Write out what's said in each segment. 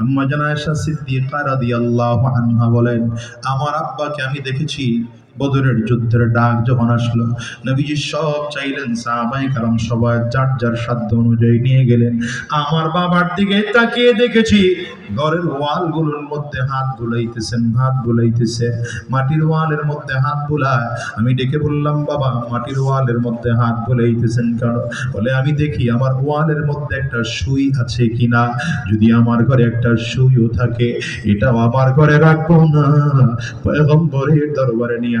আম্মা জানা আয়েশা সিদ্দিকা রাদিয়াল্লাহু আনহা বলেন আমার আব্বাকে আমি দেখেছি বদরের যুদ্ধের ডাক যখন আসলো, নবীজি সব চাইলেন সাহাবাই কারণ সবাই যার যার সাধ্য অনুযায়ী নিয়ে গেলেন। আমার বাবার দিকে তাকিয়ে দেখেছি, ঘরের ওয়ালগুলোর মধ্যে হাত বুলাইতেছেন, হাত বুলাইতেছে। মাটির ওয়ালের মধ্যে হাত বুলায়। আমি ডেকে বললাম, বাবা, মাটির ওয়ালের মধ্যে হাত বুলাইতেছেন কেন? বলে, আমি দেখি আমার ওয়ালের মধ্যে একটা সুই আছে কিনা। যদি আমার ঘরে একটা সুইও থাকে, এটাও আমার ঘরে রাখব না। পয়গম্বরের দরবারে নিয়ে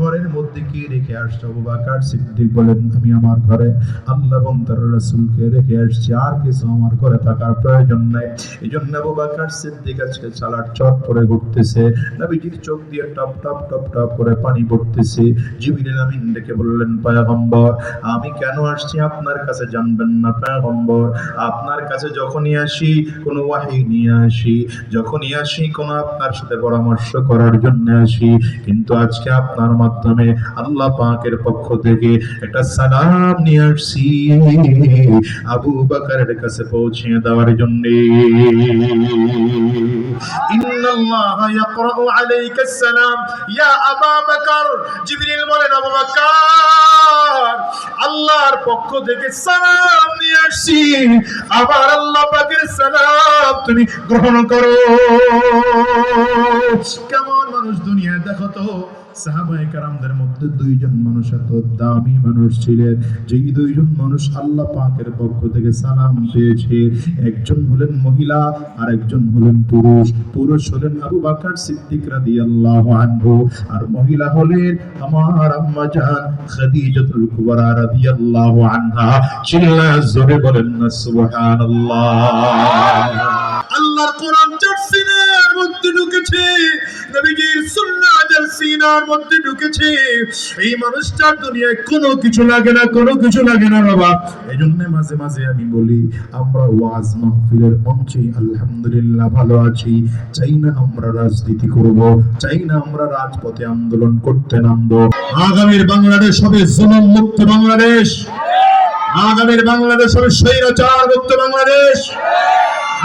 ঘরের মধ্যে কি রেখে আসছো আবু বকর সিদ্দিক বলেন, আমি আমার ঘরে আল্লাহ এবং তার রাসূলকে রেখে আসছি, আর কিছু আমার ঘরে থাকার প্রয়োজন নাই। এই জন্য আবু বকর সিদ্দিক আজকে চালার চট করে ঘুরতেছে, নবীজির চোখ দিয়ে টপ টপ টপ টপ করে পানি পড়তেছে। জিবরিল আমিন ডেকে বললেন, পয়গম্বর, আমি কেন আসছি আপনার কাছে জানবেন না, পয়গম্বর? আপনার কাছে যখনই আসি, কোনো ওয়াহি নিয়ে আসি, যখনই আসি, কোনো আপনার সাথে পরামর্শ করার জন্য আসি। কিন্তু আজকে আপনার মাধ্যমে আল্লাহ পাকের পক্ষ থেকে একটা সালাম নিয়ে আসছি। আবু বাকারের কাছে পৌঁছে দেওয়ার জন্য। ইন্নাল্লাহ ইয়াকরাউ আলাইকা সালাম। ইয়া আবা বকর। জিবরিল বলেন, আবু বকর, আল্লাহর পক্ষ থেকে সালাম নিয়ে আসছি। আবার আল্লাহ পাকের সালাম তুমি গ্রহণ করো। কেমন মানুষ দুনিয়ায়, দেখো তো। সাহাবায়ে মধ্যে দুইজন মানুষ এত দামি মানুষ ছিলেন যেই দুইজন মানুষ আল্লাহ পাকের পক্ষ থেকে সালাম পেয়েছে। একজন হলেন মহিলা আর একজন হলেন পুরুষ। পুরুষ হলেন আবু বকর সিদ্দিক রাদিয়াল্লাহু আনহু আর মহিলা হলেন আমার আম্মা জান খাদিজাতুল কুবরা রাদিয়াল্লাহু আনহা। চিল্লা জোরে বলেন না, সুবহানাল্লাহ। আল্লাহর কোরআন ঢুকেছে। নবীজির সুন্নাহ যার সিনার মধ্যে ঢুকেছে। এই মানুষটার দুনিয়ায় কোনো কিছু লাগে না, কোনো কিছু লাগে না বাবা। এই জন্য মাঝে মাঝে আমি বলি, আমরা ওয়াজ মাহফিলের মঞ্চে আলহামদুলিল্লাহ ভালো আছি। চাই না আমরা রাজনীতি করব, চাই না আমরা রাজপথে আন্দোলন করতে নামবো। আগামীর বাংলাদেশ হবে জুলুম মুক্ত বাংলাদেশ। আগামীর বাংলাদেশ হবে স্বৈরাচার মুক্ত বাংলাদেশ।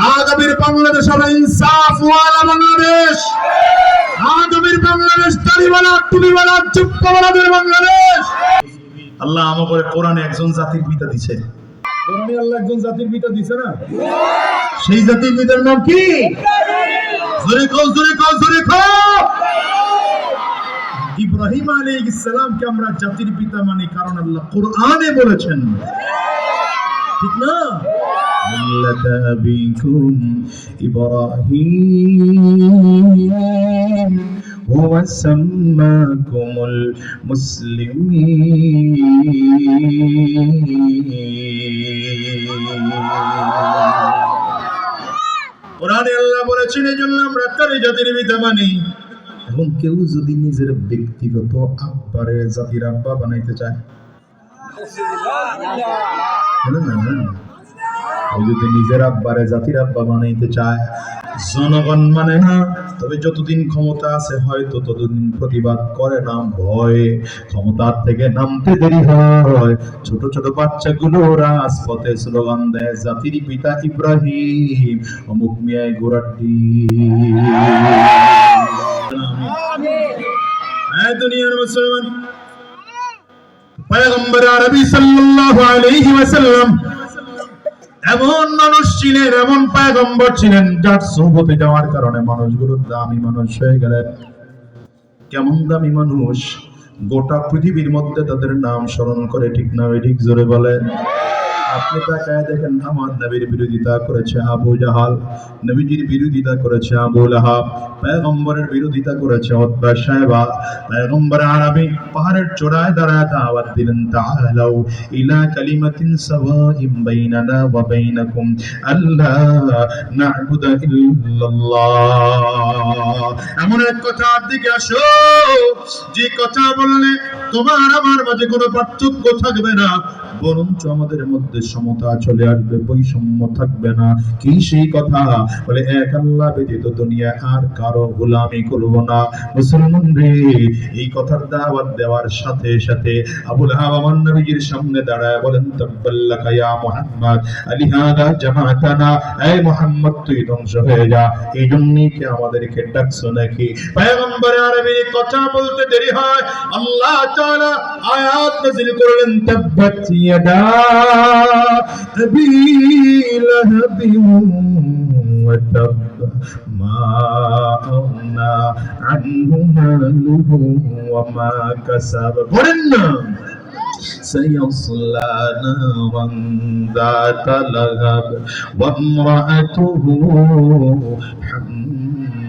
আগামীর বাংলাদেশ হবে ইনসাফ ওয়ালা বাংলাদেশ। আগামীর বাংলাদেশ দাড়িওয়ালা টুপিওয়ালা চুপ্পাওয়ালাদের বাংলাদেশ। আল্লাহ আমাকে কোরআনে একজন জাতির পিতা দিছে। কোরআনে আল্লাহ একজন জাতির পিতা দিছে না? সেই জাতির পিতার নাম কি? জোরে কও জোরে কও জোরে কও। ইব্রাহিম আলাইহিস সালামকে আমরা জাতির পিতা মানি কারণ আল্লাহ কোরআনে বলেছেন। ঠিক না? ملة أبيكم إبراهيم هو سماكم المسلمين কোরআনে আল্লাহ বলেছেন এই জন্য আমরা কারি জাতির পিতা মানি এখন কেউ যদি নিজের ব্যক্তিগত আব্বারে জাতির আব্বা বানাইতে চায় বলেন না, বলেন না। কেউ যদি নিজের আব্বারে, জাতির আব্বা বানাইতে চায়, জনগণ মানে না, তবে যতদিন ক্ষমতা আছে হয়তো ততদিন প্রতিবাদ করে না, ভয়ে। ক্ষমতার থেকে নামতে দেরি হয়। ছোট ছোট বাচ্চাগুলো রাজপথে স্লোগান দেয়, জাতির পিতা ইব্রাহিম, অমুক মিয়ায় গোড়াটি পয়গম্বর আরবি সাল্লাল্লাহু আলাইহি ওয়াসাল্লাম এমন মানুষ ছিলেন, এমন পায়গম্বর ছিলেন যার সৌভতে যাওয়ার কারণে মানুষগুলো দামি মানুষ হয়ে গেলেন। কেমন দামি মানুষ? গোটা পৃথিবীর মধ্যে তাদের নাম স্মরণ করে ঠিক না ঠিক জোরে বলেন। আপনি তাকায় দেখেন, আমার নবীর বিরোধিতা করেছে আবু জাহাল, নবীজির বিরোধিতা করেছে আবু লাহাব, পয়গম্বরের বিরোধিতা করেছে উতবা সাহেবা, পয়গম্বর আরবি পাহাড়ের চূড়ায় দাঁড়ায় দাওয়াত দিলেন তাআলাউ ইলা কালিমাতিন সাওয়াইম বাইনানা ওয়া বাইনাকুম, আল্লা ইল্লাল্লাহ। এমন এক কথার দিকে আসো, যে কথা বললে তোমার আমার মাঝে কোনো পার্থক্য থাকবে না। বরঞ্চ আমাদের মধ্যে সমতা চলে আসবে, বৈষম্য থাকবে না। কি সেই কথা? বলে, এক আল্লাহ ব্যতীত দুনিয়া আর কারও গোলামি করব না। মুসলমান রে, এই কথার দাওয়াত দেওয়ার সাথে সাথে আবুল আমার নবীজির সামনে দাঁড়ায় বলেন, তাব্বাল্লাকা ইয়া মুহাম্মদ, আলিহাদা জামাতানা। এই মুহাম্মদ, তুই ধ্বংস হয়ে যা। এই জন্যই কি আমাদেরকে ডাকছো নাকি? পয়গম্বর আরবির কথা বলতে দেরি হয়। আল্লাহ তাআলা আয়াত নাযিল করলেন, তাব্বাত يدا أبي لهب وتب ما أغنى عنه ماله وما كسب. قلنا سيصلى نارا ذات لهب وامرأته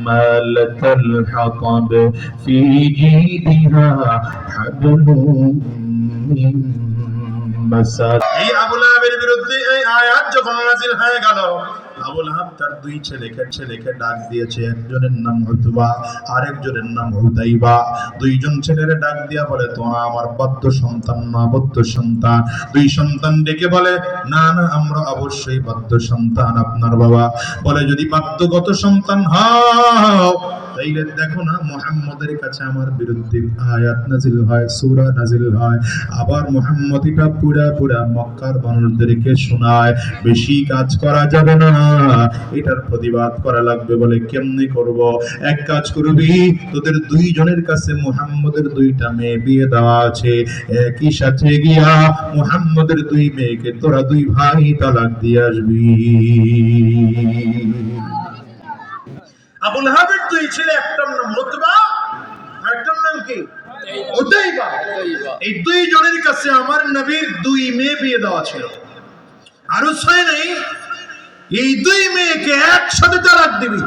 حمالة الحطب في جيدها حبل من মাসাদ বিরুদ্ধে এই আয়াত যখন নাজিল হয়ে গেল আবুল আহাব তার দুই ছেলেকে ছেলেকে ডাক দিয়েছে, একজনের নাম হুতুবা আরেকজনের নাম হুদাইবা দুইজন ছেলের ডাক দিয়া বলে তোমরা আমার বাদ্য সন্তান না, বদ্ধ সন্তান। দুই সন্তান ডেকে বলে, না না, আমরা অবশ্যই বাদ্য সন্তান আপনার বাবা। বলে, যদি বাদ্যগত সন্তান হও তাইলে দেখো না, মুহাম্মদের কাছে আমার বিরুদ্ধে আয়াত নাজিল হয়, সূরা নাজিল হয়। আবার মুহাম্মদ এটা পুরা পুরা মক্কার মানুষদেরকে শোনায়, বেশি কাজ করা যাবে না। এটার প্রতিবাদ করা লাগবে বলে কেমনে করব? এক কাজ করবি, তোদের দুইজনের কাছে মুহাম্মদের দুইটা মেয়ে বিয়ে দেওয়া আছে। একই সাথে গিয়া মুহাম্মদের দুই মেয়েকে তোরা দুই ভাই তালাক দিয়ে আসবি। আবুল হাবের দুই ছেলে একটার নাম মুতবা আরেকটার নাম কি? উতাইবা এই দুই জনের কাছে আমার নবীর দুই মেয়ে বিয়ে দেওয়া ছিল। আরও ছয় নেই এই দুই মেয়েকে একসাথে তালাক দিবি।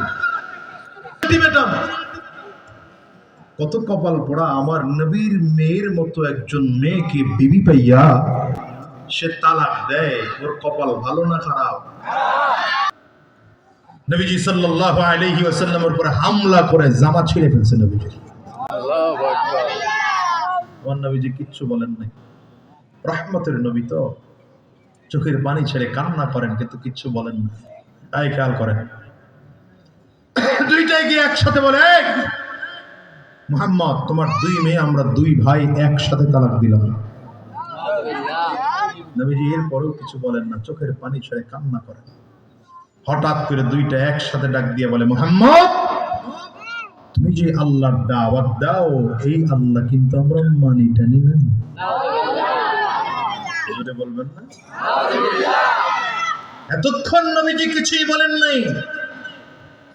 আলটিমেটাম কত কপাল পড়া আমার নবীর মেয়ের মতো একজন মেয়েকে বিবি পাইয়া সে তালাক দেয়। ওর কপাল ভালো না খারাপ? নবীজি সাল্লাল্লাহু আলাইহি ওয়াসাল্লামের উপর হামলা করে জামা ছিঁড়ে ফেলছে নবীজি আল্লাহু আকবার। আমার নবীজি কিচ্ছু বলেন নাই। রহমতের নবী তো চোখের পানি ছেড়ে কান্না করেন কিন্তু কিচ্ছু বলেন না তাই খেয়াল করেন। দুইটাই গিয়ে একসাথে বলে "এই, মুহাম্মদ তোমার দুই মেয়ে আমরা দুই ভাই একসাথে তালাক দিলাম। নবীজি এর পরেও কিছু বলেন না চোখের পানি ছেড়ে কান্না করেন। হঠাৎ করে দুইটা একসাথে ডাক দিয়ে বলে, মোহাম্মদ, তুমি যে আল্লাহর দাওয়াত দাও, এই আল্লাহ কিন্তু আমরা মানি, টানি না। বলবেন না? এতক্ষণ নবীজি কিছুই বলেন নাই।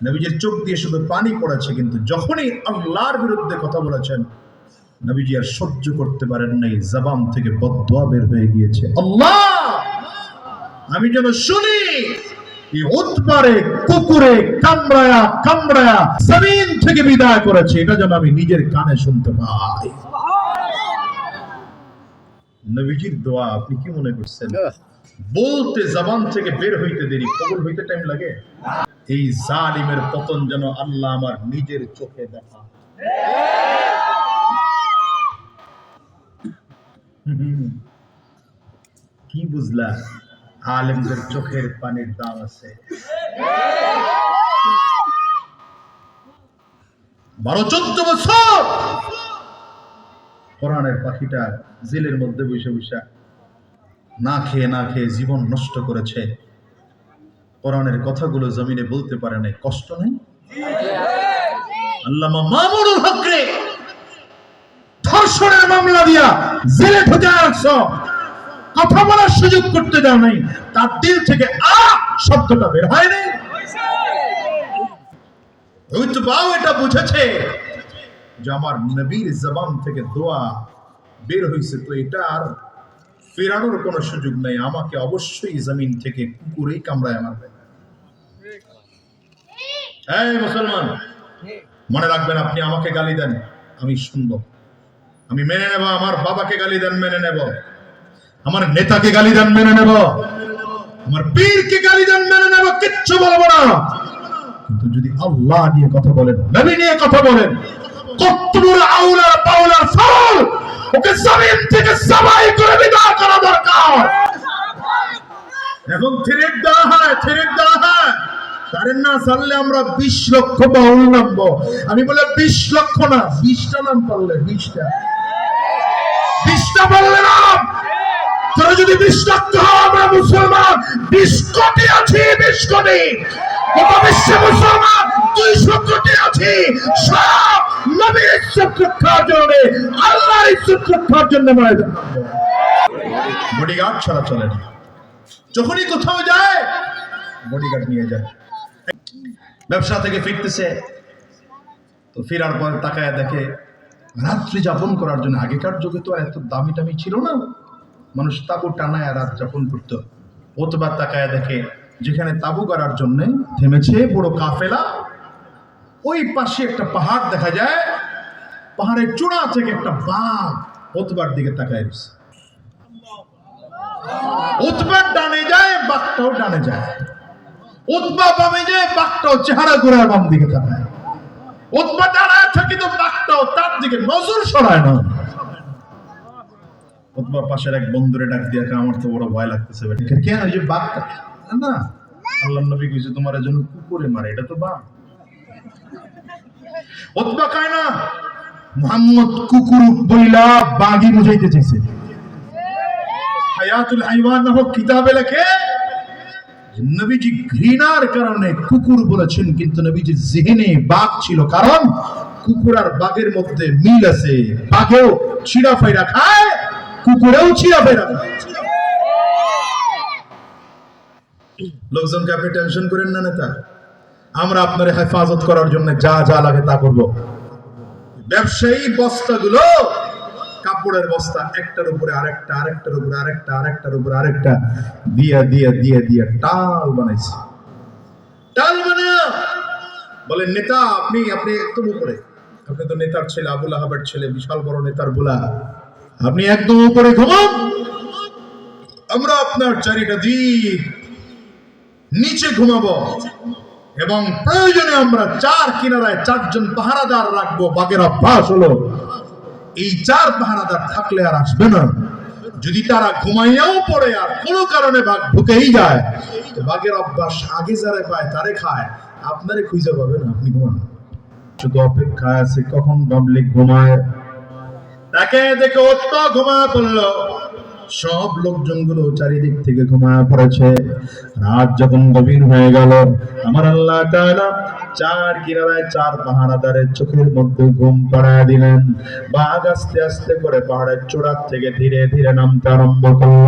নবীজির চোখ দিয়ে শুধু পানি পড়েছে, কিন্তু যখনই আল্লাহর বিরুদ্ধে কথা বলেছেন, নবীজি আর সহ্য করতে পারেন নাই, জবান থেকে বদদোয়া বের হয়ে গিয়েছে। আল্লাহ, আমি যেন শুনি। উৎপারে কুকুরে কামড়ায়া কামড়ায়া জমিন থেকে বিদায় করেছে। এটা যেন আমি নিজের কানে শুনতে পাই। নবীজির দোয়া আপনি কি মনে করছেন? বলতে জবান থেকে বের হইতে দেরি কবুল হইতে টাইম লাগে? এই জালিমের পতন যেন আল্লাহ আমার নিজের চোখে দেখা। কি বুঝলা? আলেমদের চোখের পানির দাম আছে। বারো, চোদ্দ বছর! কোরআনের পাখিটা জেলের মধ্যে বসে বসে না খেয়ে না খেয়ে জীবন নষ্ট করেছে। কোরআনের কথাগুলো জমিনে বলতে পারে নাই, কষ্ট নেই? আল্লামা মামুনুল হক রে ধর্ষণের মামলা দিয়া জেলে ঢুকে রাখছো। কথা বলার সুযোগ করতে দাও নাই। তার দিল থেকে আ শব্দটা বের হয় নাই। উতবাও এটা বুঝেছে যে আমার নবীর জবান থেকে দোয়া বের হয়েছে তো এটা আর ফেরানোর কোনো সুযোগ নেই। আমাকে অবশ্যই জমিন থেকে কুকুরেই কামড়ায় মারবে। এই মুসলমান, মনে রাখবেন আপনি আমাকে গালি দেন, আমি শুনব। আমি মেনে নেব, আমার বাবাকে গালি দেন, মেনে নেব। আমার নেতাকে গালি দেন, মেনে নেব। আমার পীরকে গালি দেন, মেনে নেব, কিচ্ছু বলব না। কিন্তু যদি আল্লাহ নিয়ে কথা বলেন, নবী নিয়ে কথা বলেন কত বড় আউলার পাউলার ফল ওকে জমিন থেকে সবাই করে বিদায় করা দরকার। এখন থ্রেড দেওয়া হয় থ্রেড দেওয়া হয়। কারেন না চাললে আমরা বিশ লক্ষ বাউল নামবো। আমি বলে বিশ লক্ষ না, বিশটা নাম পারলে বিশটা। বিশটা বললে নাম। তোরা যদি বিশ লক্ষ হও আমরা মুসলমান। বিশ কোটি আছি, বিশ কোটি। গোটা বিশ্বে মুসলমান দুইশো কোটি আছি। সব নবীর ইজ্জত রক্ষার জন্য আল্লাহর ইজ্জত রক্ষার জন্য ময়দান বডিগার্ড ছাড়া চলে না। যখনই কোথাও যায়, বডিগার্ড নিয়ে যায়। ব্যবসা থেকে ফিরতেছে, তো ফেরার পর তাকায় দেখে, রাত্রি যাপন করার জন্য আগেকার যুগে তো এত দামি টামি ছিল না। মানুষ তাবু টানায় রাত যাপন করতো। অতবার তাকায় দেখে, যেখানে তাবু করার জন্য থেমেছে বড় কাফেলা। ওই পাশে একটা পাহাড় দেখা যায়। পাহাড়ের চূড়া থেকে একটা বাঘ অতবার দিকে তাকায় রয়েছে। উৎবার ডানে যায়, বাঘটাও ডানে যায়। উৎবা বামে যায়, বাঘটাও চেহারা ঘুরায় বাম দিকে তাকায়। উৎবা দাঁড়ায় থাকে তো বাঘটাও তার দিকে নজর সরায় না। উৎবা পাশের এক বন্ধুরে ডাক দিয়ে আমার তো বড় ভয় লাগতেছে কেন ওই যে বাঘটা না আল্লাহ নবী কইছে, তোমার জন্য কুকুরে মারে, এটা তো বাঘ উৎবা কয় না, মোহাম্মদ কুকুর বইলা বুঝাইতে চাইছে। হায়াতুল হাইওয়ান কিতাবে লেখে নবীজি ঘৃণার কারণে কুকুর বলেছেন, কিন্তু নবীজি জেহেনে বাঘ ছিল, কারণ কুকুর আর বাঘের মধ্যে মিল আছে। বাঘেও ছিড়া ফাইরা খায় কুকুরেও ফাইরা খায় লোকজনকে আপনি টেনশন করেন না নেতা। আমরা আপনার হেফাজত করার জন্য যা যা লাগে তা করব। ব্যবসায়ী বস্তাগুলো, কাপড়ের বস্তা একটার উপরে আরেকটা, আরেকটার উপরে আরেকটা, আরেকটার উপরে আরেকটা, দিয়া দিয়া দিয়া দিয়া টাল বানাইছে। টাল বানা। বলে, নেতা, আপনি আপনি একদম উপরে। আপনি তো নেতার ছেলে, আবুল আহাবের ছেলে, বিশাল বড় নেতার বোলা আপনি একদম উপরে ঘুমান। আমরা আপনার চারিটা দিক নিচে ঘুমাবো এবং প্রয়োজনে আমরা চার কিনারায় চারজন পাহারাদার রাখব। বাঘের অভ্যাস হলো, এই চার পাহারাদার থাকলে আর আসবে না। যদি তারা ঘুমাইয়াও পড়ে আর কোনো কারণে বাঘ ঢুকেই যায়, তো বাঘের অভ্যাস আগে যারা পায় তারে খায়। আপনারে খুঁজে পাবে না, আপনি ঘুমান। শুধু অপেক্ষা আছে, কখন পাবলিক ঘুমায়? তাকে দেখে অত্য ঘুমা পড়ল সব লোকজনগুলো চারিদিক থেকে ঘুমায় পড়েছে। রাত যখন গভীর হয়ে গেল, আমার আল্লাহ তাআলা চার কিনারায় চার পাহারাদারের চোখের মধ্যে ঘুম পাড়ায় দিলেন। বাঘ আস্তে আস্তে করে পাহাড়ের চূড়ার থেকে ধীরে ধীরে নামতে আরম্ভ করল।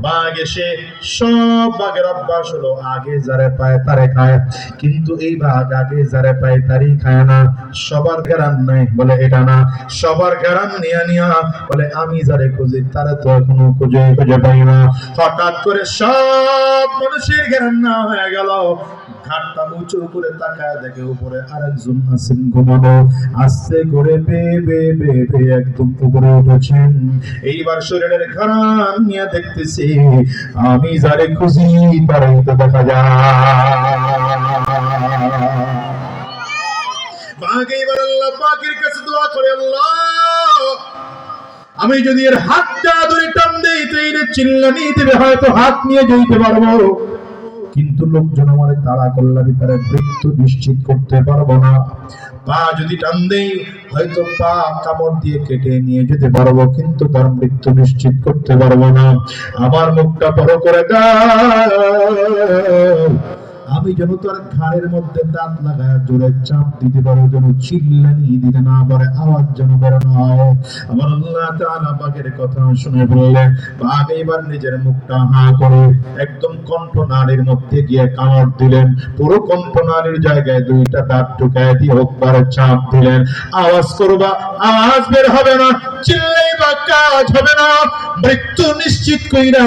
বাঘ এসে সব বাঘের অভ্যাস হলো, আগে যারে পায় তারে খায়। কিন্তু এই বাঘ আগে যারে পায় তারই খায় না। সবার ঘেরান নাই, বলে এটা না। সবার ঘেরান নিয়া নিয়া, বলে আমি যারে খুঁজি তারা তো এখনও খুঁজে খুঁজে পাই না। হঠাৎ করে সব মানুষের ঘেরান না হয়ে গেল। ঘাটটা উঁচু করে তাকায় দেখে উপরে আরেকজন আছেন ঘুমানো। আস্তে করে বে বে বে বে একদম উপরে উঠেছেন। এইবার শরীরের নিয়ে দেখতেছি, আমি যারে খুঁজি তারাই তো দেখা যায়। বাঘ এইবার আল্লাহ পাকের কাছে দোয়া করে, আল্লাহ আমি যদি এর হাতটা ধরে টান দেই, তো এর চিল্লানি দেবে, হয়তো হাত নিয়ে যেতে পারব। কিন্তু লোকজন আমার তাড়া করলে তার মৃত্যু নিশ্চিত করতে পারব না। পা যদি টান দেই, হয়তো পা কামড় দিয়ে কেটে নিয়ে যেতে পারব, কিন্তু তার মৃত্যু নিশ্চিত করতে পারব না। আমার মুখটা বড় করে দাও। আমি যেন তোর ঘাড়ের মধ্যে দাঁত লাগায় জোরে চাপ দিতে পারো, যেন চিল্লানি দিতে না পারে, আওয়াজ যেন বেরো না হয়। আমার আল্লাহ তাআলা বাঘের কথা শুনে বললেন বাঘ এবার নিজের মুখটা হা করে একদম কণ্ঠ নাড়ির মধ্যে গিয়ে কামড় দিলেন। পুরো কণ্ঠ নাড়ির জায়গায় দুইটা দাঁত ঢুকায় দিয়ে হোকবারে চাপ দিলেন। আওয়াজ করবা, আওয়াজ বের হবে না চিল্লাই বা কাজ হবে না। মৃত্যু নিশ্চিত কইরা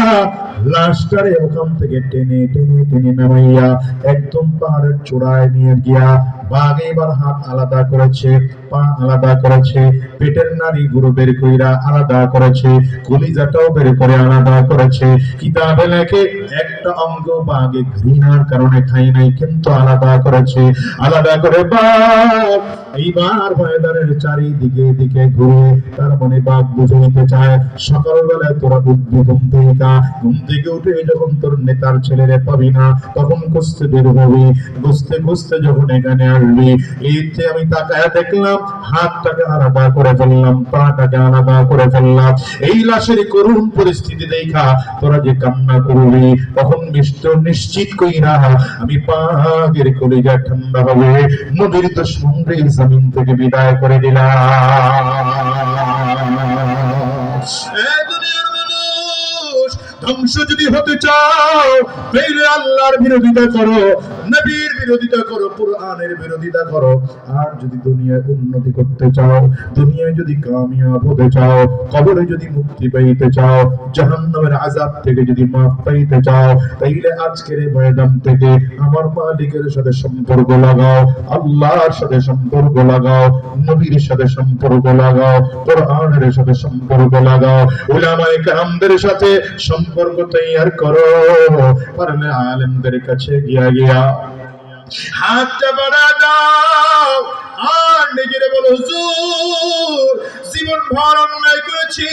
লাশটারে ওখান থেকে টেনে টেনে টেনে নামাইয়া একদম পাহাড়ের চূড়ায় নিয়ে গিয়া বাঘ এবার হাত আলাদা করেছে। পা আলাদা করেছে, পেটের নারী গুরু বের কইরা আলাদা করেছে, কলিজাটাও বের করে আলাদা করেছে। কিতাবে লেখে, একটা অঙ্গ বাঘে ঘৃণার কারণে খাই নাই, কিন্তু আলাদা করেছে, আলাদা করে এইবার ময়দানের চারিদিকে দিকে ঘুরে তার মনে চায় সকালবেলায় তোরা উঠবি ঘুম থেকে। ঘুম থেকে উঠে যখন তোর নেতার ছেলেরে পাবি না, তখন খুঁজতে বের হবি, খুঁজতে খুঁজতে যখন এখানে আসবি। এইতে আমি তাকায় দেখলাম হাতটাকে আলাদা করে ফেললাম, পাটাকে আলাদা করে ফেললাম। এই লাশের করুণ পরিস্থিতি দেখা তোরা যে কান্না করবি তখন মিষ্টি নিশ্চিত কইরা আমি পাগের কলিজা ঠান্ডা হবে নদীর তো সমুদ্রের জমিন থেকে বিদায় করে দিলাম। ধ্বংস যদি হতে চাও, তাইলে আল্লাহর বিরোধিতা করো। নবীর বিরোধিতা করো, কোরআনের বিরোধিতা করো। আর যদি দুনিয়ায় উন্নতি করতে চাও, দুনিয়ায় যদি কামিয়াব হতে চাও, কবরে যদি মুক্তি পাইতে চাও, জাহান্নামের আযাব থেকে যদি মাফ পাইতে চাও, তাইলে আজকের ময়দান থেকে আমার মালিকের সাথে সম্পর্ক লাগাও, আল্লাহর সাথে সম্পর্ক লাগাও, নবীর সাথে সম্পর্ক লাগাও, কোরআনের সাথে সম্পর্ক লাগাও, উলামায়ে কেরামদের সাথে সম্পর্ক তৈয়ার করো। পারলে আলেমদের কাছে গিয়া গিয়া হাতটা বাড়া দাও। আর নিজের বলো, হুজুর, জীবন ভর অন্যায় করেছি।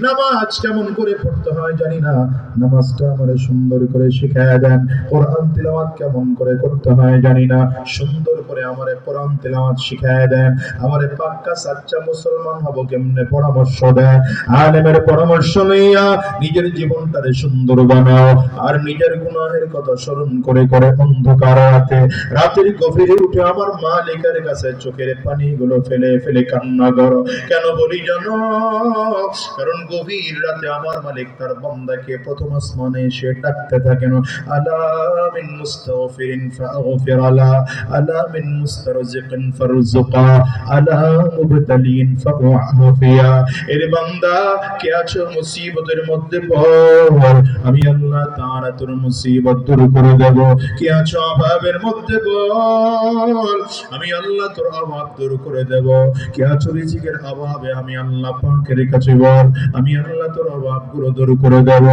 নামাজ কেমন করে পড়তে হয় জানি না। নামাজটা সুন্দর করে শিখায় দেন। কোরআন তিলাওয়াত কেমন করে করতে হয় জানি না। সুন্দর করে কোরআন তিলাওয়াত শিখায় দেন। পাক্কা সাচ্চা মুসলমান হব কেমনে পরামর্শ দেন। আলেমের পরামর্শ নিজের জীবনটারে সুন্দর বানাও। আর নিজের গুনাহের কথা স্মরণ করে করে অন্ধকার রাতে। রাতের গভীরে উঠে আমার মালিকের কাছে চোখের পানিগুলো ফেলে ফেলে কান্না করো। কেন বলি জানো? কারণ গভীর রাতে আমার মালিক তার বান্দাকে প্রথম আসমানে এসে ডাকতে থাকেন আলা মিন মুস্তাগফিরিন ফাগফির আলা আলা মিন মুস্তারজিকিন ফারজুকা আলা মুবতালিন ফাউআফিয়া এর বান্দা, কে আছো মুসিবতের মধ্যে পড়? আমি আল্লাহ তাআলা তোর মুসিবত দূর করে দেব। কে আছো অভাবের মধ্যে বল আমি আল্লাহ তোর অভাব দূর করে দেব। কে আছো রিজিকের অভাবে আমি আল্লাহ পাকের কাছে বল আমি আল্লাহ তোর অভাবগুলো দূর করে দেব।